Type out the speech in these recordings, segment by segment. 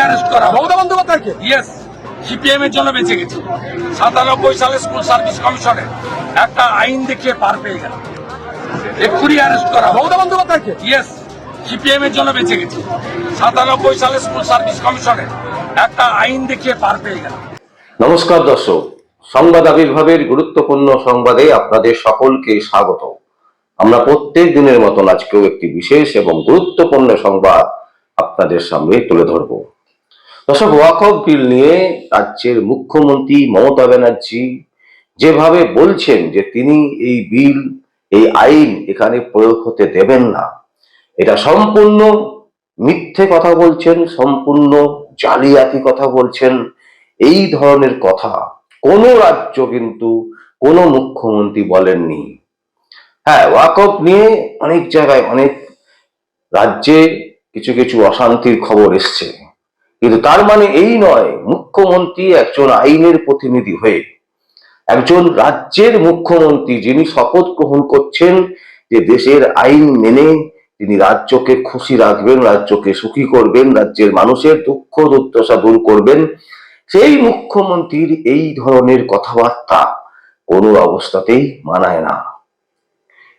Arrest করা মমতা বন্দ্যোপাধ্যায়কে? Yes CPM এর জন্য বেঁচে গেছে। সাতানব্বই সালে স্কুল সার্ভিস কমিশনে একটা আইন দেখিয়ে পার পেয়ে গেল। এক্ষুনি অ্যারেস্ট করা মমতা বন্দ্যোপাধ্যায়কে? ইয়েস সিপিএম এর জন্য বেঁচে গেছে। সাতানব্বই সালে স্কুল সার্ভিস কমিশনে একটা আইন দেখিয়ে পার পেয়ে গেল। নমস্কার দর্শক সংবাদ আবির্ভাবের গুরুত্বপূর্ণ সংবাদে আপনাদের সকলকে স্বাগত আমরা প্রত্যেক দিনের মতন আজকেও একটি বিশেষ এবং গুরুত্বপূর্ণ সংবাদ আপনাদের সামনে তুলে ধরব। দর্শক ওয়াকফ বিল নিয়ে রাজ্যের মুখ্যমন্ত্রী মমতা ব্যানার্জি যেভাবে বলছেন যে তিনি এই বিল, এই আইন এখানে প্রয়োগ হতে দেবেন না, এটা সম্পূর্ণ মিথ্যে কথা বলছেন, সম্পূর্ণ জালিয়াতি কথা বলছেন, এই ধরনের কথা কোনো রাজ্য কিন্তু কোনো মুখ্যমন্ত্রী বলেননি। হ্যাঁ ওয়াকফ নিয়ে অনেক জায়গায় অনেক রাজ্যে কিছু কিছু অশান্তির খবর এসছে। কিন্তু তার মানে এই নয়, মুখ্যমন্ত্রী একজন আইনের প্রতিনিধি হয়ে, একজন রাজ্যের মুখ্যমন্ত্রী যিনি শপথ গ্রহণ করছেন যে দেশের আইন মেনে তিনি রাজ্যকে খুশি রাখবেন, রাজ্যকে সুখী করবেন, রাজ্যের মানুষের দুঃখ দুর্দশা দূর করবেন, সেই মুখ্যমন্ত্রীর এই ধরনের কথাবার্তা কোনো অবস্থাতেই মানায় না।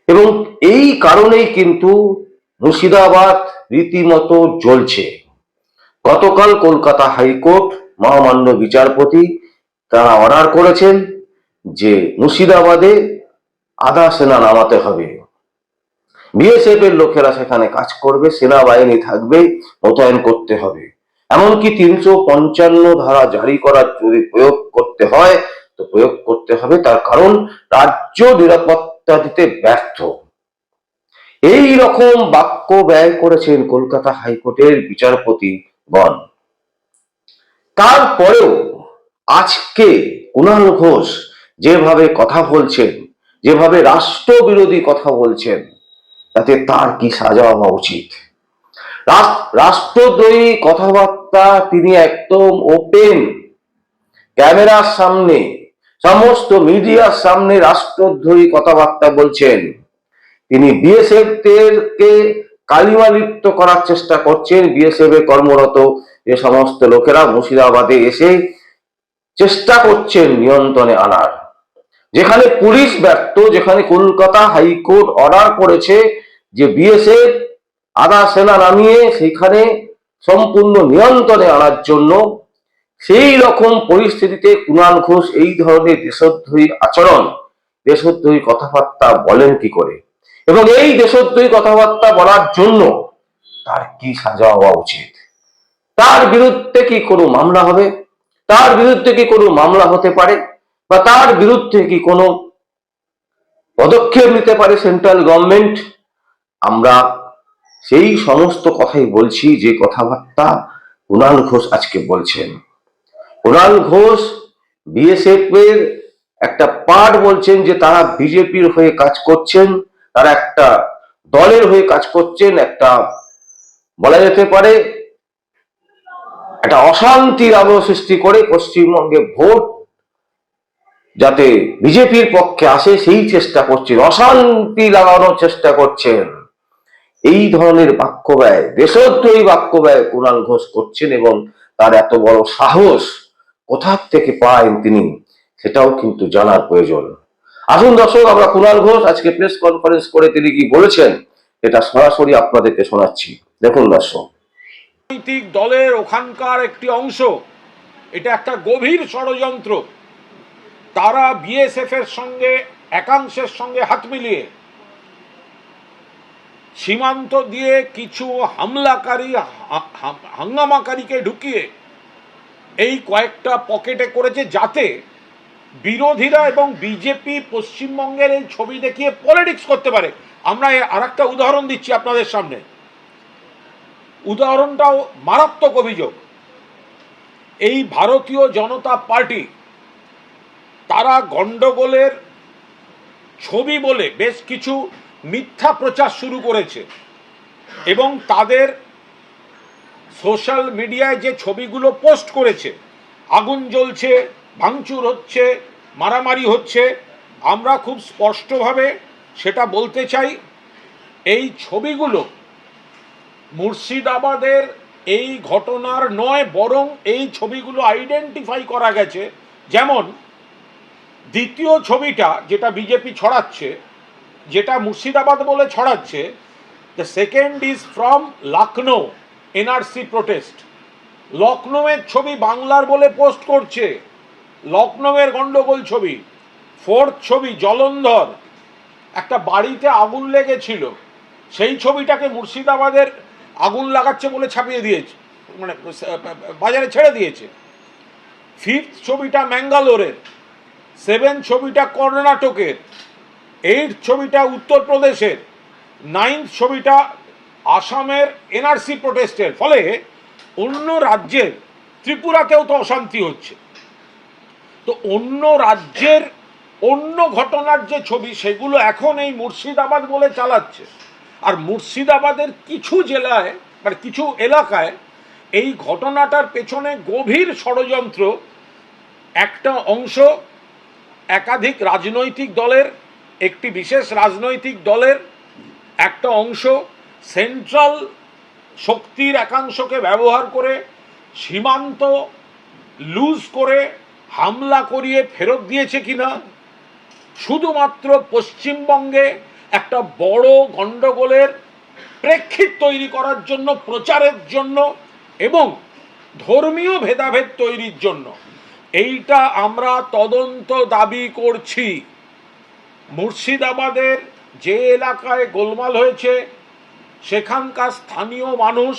এবং এই কারণেই কিন্তু মুর্শিদাবাদ রীতিমতো জ্বলছে। গতকাল কলকাতা হাইকোর্ট মহামান্য বিচারপতি তারা অর্ডার করেছেন যে মুর্শিদাবাদে আধা সেনা নামাতে হবে। বিএসএফ এর লোকেরা সেখানে কাজ করবে, সেনাবাহিনী থাকবে, মোতায়েন করতে হবে। এমনকি তিনশো পঞ্চান্ন ধারা জারি করার যদি প্রয়োগ করতে হয়, তো প্রয়োগ করতে হবে তার কারণ রাজ্য নিরাপত্তা দিতে ব্যর্থ। এই রকম বাক্য ব্যয় করেছেন কলকাতা হাইকোর্টের বিচারপতিগণ তারপরেও আজকে কুণাল ঘোষ যেভাবে কথা বলছেন, যেভাবে রাষ্ট্রবিরোধী কথা বলছেন, তাতে তার কি সাজা হওয়া উচিত? রাষ্ট্রদ্রোহী কথাবার্তা তিনি একদম ওপেন ক্যামেরার সামনে, সমস্ত মিডিয়ার সামনে রাষ্ট্রদ্রোহী কথাবার্তা বলছেন। তিনি বিএসএফ কে কালিমা লিপ্ত করার চেষ্টা করছেন বিএসএফ এ কর্মরত যে সমস্ত লোকেরা মুর্শিদাবাদে এসে চেষ্টা করছেন নিয়ন্ত্রণে আনার। যেখানে পুলিশ ব্যর্থ, যেখানে কলকাতা হাইকোর্ট অর্ডার করেছে যে বিএসএফ আধা সেনা নামিয়ে সেখানে সম্পূর্ণ নিয়ন্ত্রণে আনার জন্য সেই রকম পরিস্থিতিতে কুণাল ঘোষ এই ধরনের দেশদ্রোহী আচরণ, দেশদ্রোহী কথাবার্তা বলেন কি করে? এবং এই দেশদ্রোহী কথাবার্তা বলার জন্য তার কি সাজা হওয়া উচিত? তার বিরুদ্ধে কি কোনো মামলা হবে? তার বিরুদ্ধে কি কোনো মামলা হতে পারে? বা তার বিরুদ্ধে কি কোনো পদক্ষেপ নিতে পারে সেন্ট্রাল গভর্নমেন্ট? আমরা সেই সমস্ত কথাই বলছি, যে কথাবার্তা কুণাল ঘোষ আজকে বলছেন। কুণাল ঘোষ বিএসএফ এর একটা পার্ট বলছেন যে তারা বিজেপির হয়ে কাজ করছেন। তারা একটা দলের হয়ে কাজ করছেন, একটা বলা যেতে পারে, একটা অশান্তির আবহ সৃষ্টি করে পশ্চিমবঙ্গে ভোট যাতে বিজেপির পক্ষে আসে, সেই চেষ্টা করছেন, অশান্তি লাগানোর চেষ্টা করছেন। এই ধরনের বাক্য ব্যয়, দেশদ্রোহী বাক্য ব্যয় কুণাল ঘোষ করছেন এবং তার এত বড় সাহস কোথা থেকে পায় তিনি, সেটাও কিন্তু জানার প্রয়োজন। আসুন দর্শক, আমরা কুণাল ঘোষ আজকে প্রেস কনফারেন্স করে তিনি কি বলেছেন, এটা সরাসরি আপনাদেরকে শোনাচ্ছি। দেখুন দর্শক। রাজনৈতিক দলের ওখানকার একটি অংশ, এটা একটা গভীর ষড়যন্ত্র। তারা বিএসএফ এর সঙ্গে, একাংশের সঙ্গে হাত মিলিয়ে সীমান্ত দিয়ে কিছু হামলাকারী হাঙ্গামাকারীকে ঢুকিয়ে এই কয়েকটা পকেটে করেছে যাতে বিরোধীরা এবং বিজেপি পশ্চিমবঙ্গের এই ছবি দেখিয়ে পলিটিক্স করতে পারে। আমরা আর একটা উদাহরণ দিচ্ছি আপনাদের সামনে। উদাহরণটাও মারাত্মক অভিযোগ। এই ভারতীয় জনতা পার্টি তারা গন্ডগোলের ছবি বলে বেশ কিছু মিথ্যা প্রচার শুরু করেছে এবং তাদের সোশ্যাল মিডিয়ায় যে ছবিগুলো পোস্ট করেছে, আগুন জ্বলছে ভাঙচুর হচ্ছে, মারামারি হচ্ছে। আমরা খুব স্পষ্টভাবে সেটা বলতে চাই, এই ছবিগুলো মুর্শিদাবাদের এই ঘটনার নয়, বরং এই ছবিগুলো আইডেন্টিফাই করা গেছে। যেমন, দ্বিতীয় ছবিটা যেটা বিজেপি ছড়াচ্ছে, যেটা মুর্শিদাবাদ বলে ছড়াচ্ছে the second is from Lucknow NRC protest লখনৌয়ের ছবি বাংলার বলে পোস্ট করছে। লখনৌয়ের গন্ডগোল ছবি, ফোর্থ ছবি জলন্ধর। একটা বাড়িতে আগুন লেগেছিল। সেই ছবিটাকে মুর্শিদাবাদের আগুন লাগাচ্ছে বলে ছাপিয়ে দিয়েছে মানে বাজারে ছেড়ে দিয়েছে। ফিফথ ছবিটা ম্যাঙ্গালোরের, সেভেন ছবিটা কর্ণাটকের, এইট ছবিটা উত্তরপ্রদেশের, নাইন্থ ছবিটা আসামের এনআরসি প্রোটেস্টের। ফলে অন্য রাজ্যের, ত্রিপুরাতেও তো অশান্তি হচ্ছে। তো অন্য রাজ্যের, অন্য ঘটনার যে ছবি, সেগুলো এখন এই মুর্শিদাবাদ বলে চালাচ্ছে। আর মুর্শিদাবাদের কিছু জেলায় মানে কিছু এলাকায় এই ঘটনাটার পেছনে গভীর ষড়যন্ত্র, একটা অংশ একাধিক রাজনৈতিক দলের, একটি বিশেষ রাজনৈতিক দলের, একটা অংশ সেন্ট্রাল শক্তির একাংশকে ব্যবহার করে সীমান্ত লুজ করে হামলা করিয়ে ফেরত দিয়েছে কিনা? শুধুমাত্র পশ্চিমবঙ্গে একটা বড় গণ্ডগোলের প্রেক্ষিত তৈরি করার জন্য, প্রচারের জন্য এবং ধর্মীয় ভেদাভেদ তৈরির জন্য। এইটা আমরা তদন্ত দাবি করছি। মুর্শিদাবাদের যে এলাকায় গোলমাল হয়েছে, সেখানকার স্থানীয় মানুষ,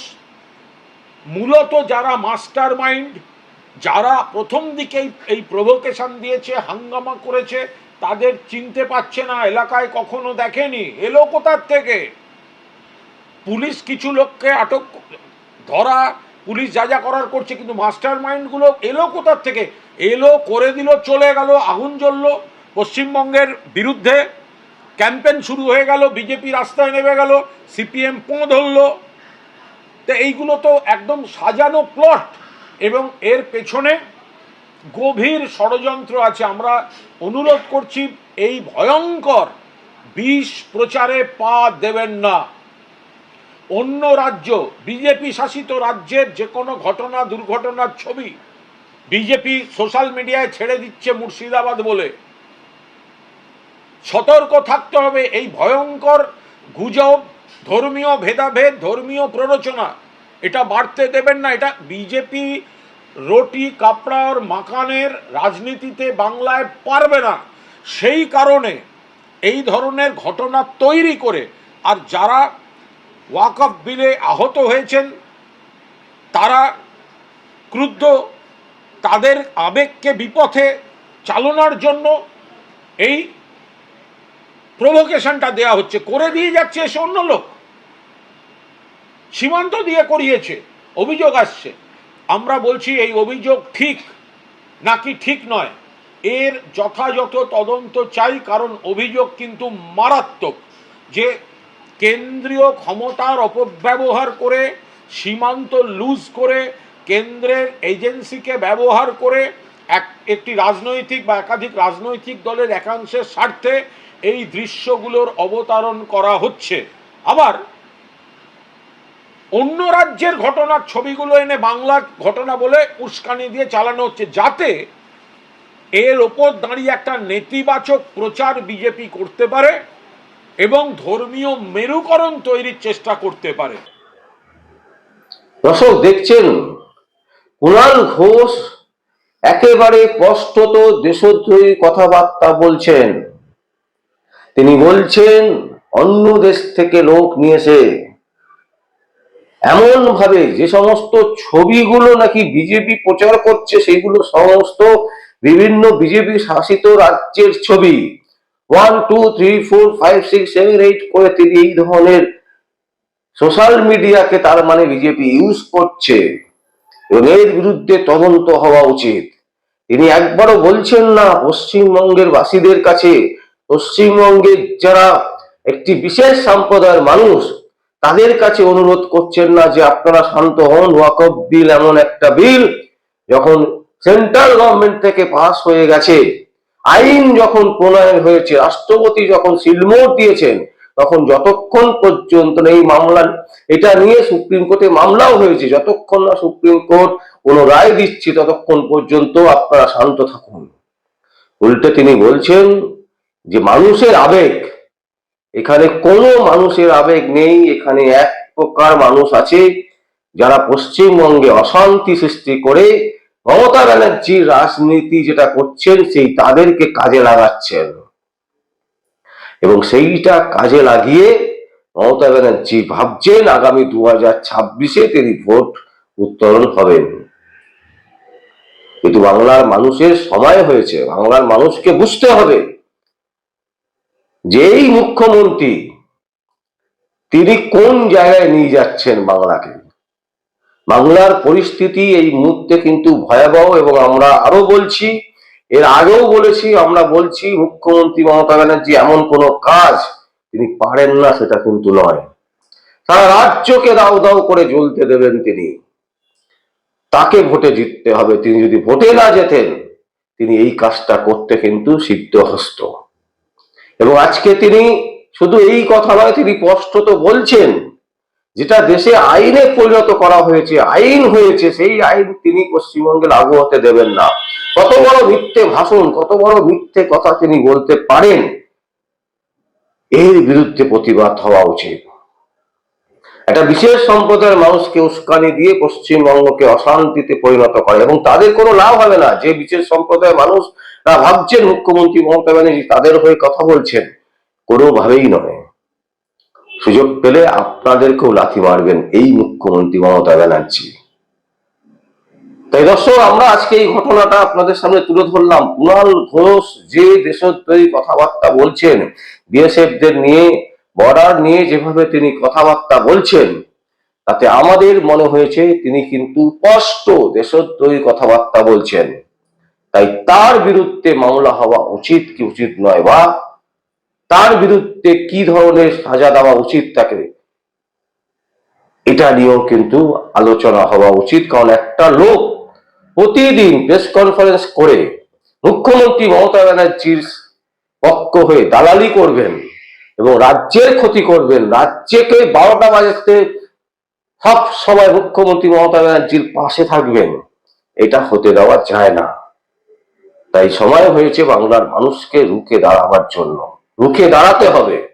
মূলত যারা মাস্টার মাইন্ড যারা প্রথম দিকেই এই প্রভোকেশন দিয়েছে, হাঙ্গামা করেছে, তাদের চিনতে পারছে না, এলাকায় কখনো দেখেনি। এলো কোথার থেকে? পুলিশ কিছু লোককে আটক ধরা, পুলিশ যা যা করার করছে, কিন্তু মাস্টার মাইন্ডগুলো এলো কোথার থেকে? এলো করে দিল, চলে গেল, আগুন জ্বললো। পশ্চিমবঙ্গের বিরুদ্ধে ক্যাম্পেন শুরু হয়ে গেল, বিজেপি রাস্তায় নেমে গেল, সিপিএম পোঁ ধরলো। তো এইগুলো তো একদম সাজানো প্লট এবং এর পেছনে গভীর ষড়যন্ত্র আছে। আমরা অনুরোধ করছি, এই ভয়ঙ্কর বিষ প্রচারে পা দেবেন না। অন্য রাজ্য, বিজেপি শাসিত রাজ্যের যে কোনো ঘটনা, দুর্ঘটনার ছবি বিজেপি সোশ্যাল মিডিয়ায় ছেড়ে দিচ্ছে মুর্শিদাবাদ বলে। সতর্ক থাকতে হবে এই ভয়ঙ্কর গুজব, ধর্মীয় ভেদাভেদ, ধর্মীয় প্ররোচনা। এটা বাড়তে দেবেন না, এটা বিজেপি, রুটি, কাপড়ার মাকানের রাজনীতিতে বাংলায় পারবে না। সেই কারণে এই ধরনের ঘটনা তৈরি করে, আর যারা ওয়াকফ বিলে আহত হয়েছেন, তারা ক্রুদ্ধ, তাদের আবেগকে বিপথে চালনার জন্য এই প্রভোকেশনটা দেয়া হচ্ছে। করে দিয়ে যাচ্ছে এসে অন্য লোক। সীমান্ত দিয়ে করিয়েছে, অভিযোগ আসছে। আমরা বলছি এই অভিযোগ ঠিক, নাকি ঠিক নয়? এর যথাযথ তদন্ত চাই, কারণ অভিযোগ কিন্তু মারাত্মক যে কেন্দ্রীয় ক্ষমতার অপব্যবহার করে, সীমান্ত লুজ করে, কেন্দ্রের এজেন্সিকে ব্যবহার করে এক, একটি রাজনৈতিক বা একাধিক রাজনৈতিক দলের একাংশের স্বার্থে এই দৃশ্যগুলোর অবতারণ করা হচ্ছে। আবার অন্য রাজ্যের ঘটনার ছবিগুলো এনে বাংলার ঘটনা বলে উস্কানি দিয়ে চালানো হচ্ছে, যাতে এর ওপর দাঁড়িয়ে একটা নেতিবাচক প্রচার বিজেপি করতে পারে এবং ধর্মীয় মেরুকরণ তৈরির চেষ্টা করতে পারে। দর্শক, দেখছেন, কুণাল ঘোষ একেবারে স্পষ্টত দেশদ্রোহী কথাবার্তা বলছেন। তিনি বলছেন, অন্য দেশ থেকে লোক নিয়েছে এমন ভাবে যে সমস্ত ছবিগুলো নাকি বিজেপি প্রচার করছে সেগুলো সমস্ত বিভিন্ন বিজেপি শাসিত রাজ্যের ছবি। One two three four five six seven eight করে তিনি এই ধরনের সোশ্যাল মিডিয়াকে তার মানে বিজেপি ইউজ করছে। এবং এর বিরুদ্ধে তদন্ত হওয়া উচিত। তিনি একবারও বলছেন না পশ্চিমবঙ্গের বাসীদের কাছে। পশ্চিমবঙ্গের যারা একটি বিশেষ সম্প্রদায়ের মানুষ তাদের কাছে অনুরোধ করছেন না যে আপনারা শান্ত হন, ওয়াকফ বিল এমন একটা বিল যখন সেন্ট্রাল গভর্নমেন্ট থেকে পাস হয়ে গেছে। আইন যখন প্রণয়ন হয়েছে, রাষ্ট্রপতি যখন সিলমোট দিয়েছেন, তখন যতক্ষণ পর্যন্ত এই মামলা, এটা নিয়ে সুপ্রিম কোর্টে মামলাও হয়েছে, যতক্ষণ না সুপ্রিম কোর্ট কোনো রায় দিচ্ছে, ততক্ষণ পর্যন্ত আপনারা শান্ত থাকুন। উল্টে তিনি বলছেন যে মানুষের আবেগ এখানে কোনো মানুষের আবেগ নেই, এখানে এক প্রকার মানুষ আছে যারা পশ্চিমবঙ্গে অশান্তি সৃষ্টি করে মমতা ব্যানার্জির রাজনীতি যেটা করছেন, সেই তাদেরকে কাজে লাগাচ্ছেন। এবং সেইটা কাজে লাগিয়ে মমতা ব্যানার্জি ভাবছেন আগামী দু হাজার ছাব্বিশে তিনি ভোট উত্তোলন হবেন। কিন্তু বাংলার মানুষের সময় হয়েছে, বাংলার মানুষকে বুঝতে হবে যে এই মুখ্যমন্ত্রী, তিনি কোন জায়গায় নিয়ে যাচ্ছেন বাংলাকে? বাংলার পরিস্থিতি এই মুহূর্তে কিন্তু ভয়াবহ এবং আমরা আরও বলছি, এর আগেও বলেছি, আমরা বলছি মুখ্যমন্ত্রী মমতা ব্যানার্জি এমন কোনো কাজ তিনি পারেন না, সেটা কিন্তু নয়। সারা রাজ্যকে দাও দাও করে জ্বলতে দেবেন তিনি। তাকে ভোটে জিততে হবে। তিনি যদি ভোটে না যেতেন তিনি এই কাজটা করতে কিন্তু সিদ্ধহস্ত। এবং আজকে তিনি শুধু এই কথা নয়, তিনি স্পষ্টত বলছেন যেটা দেশে আইনে পরিণত করা হয়েছে, আইন হয়েছে, সেই আইন তিনি পশ্চিমবঙ্গে লাগু হতে দেবেন না। কত বড় মিথ্যে ভাষণ, কত বড় মিথ্যে কথা তিনি বলতে পারেন, এর বিরুদ্ধে প্রতিবাদ হওয়া উচিত। একটা বিশেষ সম্প্রদায়ের মানুষকে উস্কানি দিয়ে পশ্চিমবঙ্গকে অশান্তিতে পরিণত করে, এবং তাদের কোনো লাভ হবে না। যে বিশেষ সম্প্রদায়ের মানুষ ভাবছেন মুখ্যমন্ত্রী মমতা ব্যানার্জি তাদের হয়ে কথা বলছেন। কোনোভাবেই নয়। সুযোগ পেলে আপনাদেরকেও লাথি মারবেন এই মুখ্যমন্ত্রী মমতা ব্যানার্জি। তাই দর্শক, আমরা আজকে এই ঘটনাটা আপনাদের সামনে তুলে ধরলাম। কুণাল ঘোষ যে দেশদ্রোহী কথাবার্তা বলছেন বিএসএফ দের নিয়ে, বর্ডার নিয়ে যেভাবে তিনি কথাবার্তা বলছেন, তাতে আমাদের মনে হয়েছে তিনি কিন্তু স্পষ্ট দেশদ্রোহী কথাবার্তা বলছেন। তাই তার বিরুদ্ধে মামলা হওয়া উচিত কি উচিত নয় বা তার বিরুদ্ধে কি ধরনের সাজা দেওয়া উচিত তাকে? এটা নিয়েও কিন্তু আলোচনা হওয়া উচিত, কারণ একটা লোক প্রতিদিন প্রেস কনফারেন্স করে মুখ্যমন্ত্রী মমতা ব্যানার্জির পক্ষ হয়ে দালালি করবেন এবং রাজ্যের ক্ষতি করবেন, রাজ্যকে বারোটা বাজাতে সব সময় মুখ্যমন্ত্রী মমতা ব্যানার্জির পাশে থাকবেন, এটা হতে দেওয়া যায় না। তাই সময় হয়েছে বাংলার মানুষকে রুখে দাঁড়াবার জন্য। রুখে দাঁড়াতে হবে।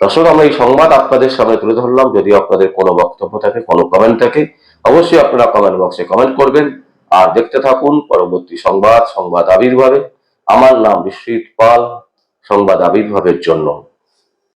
দর্শক আমরা এই সংবাদ আপনাদের সামনে তুলে ধরলাম। যদি আপনাদের কোনো বক্তব্য থাকে, কোনো কমেন্ট থাকে, অবশ্যই আপনারা কমেন্ট বক্সে কমেন্ট করবেন। আর দেখতে থাকুন পরবর্তী সংবাদ সংবাদ আবির্ভাবে। আমার নাম বিশ্বজিৎ পাল, সংবাদ আবির্ভাবের জন্য।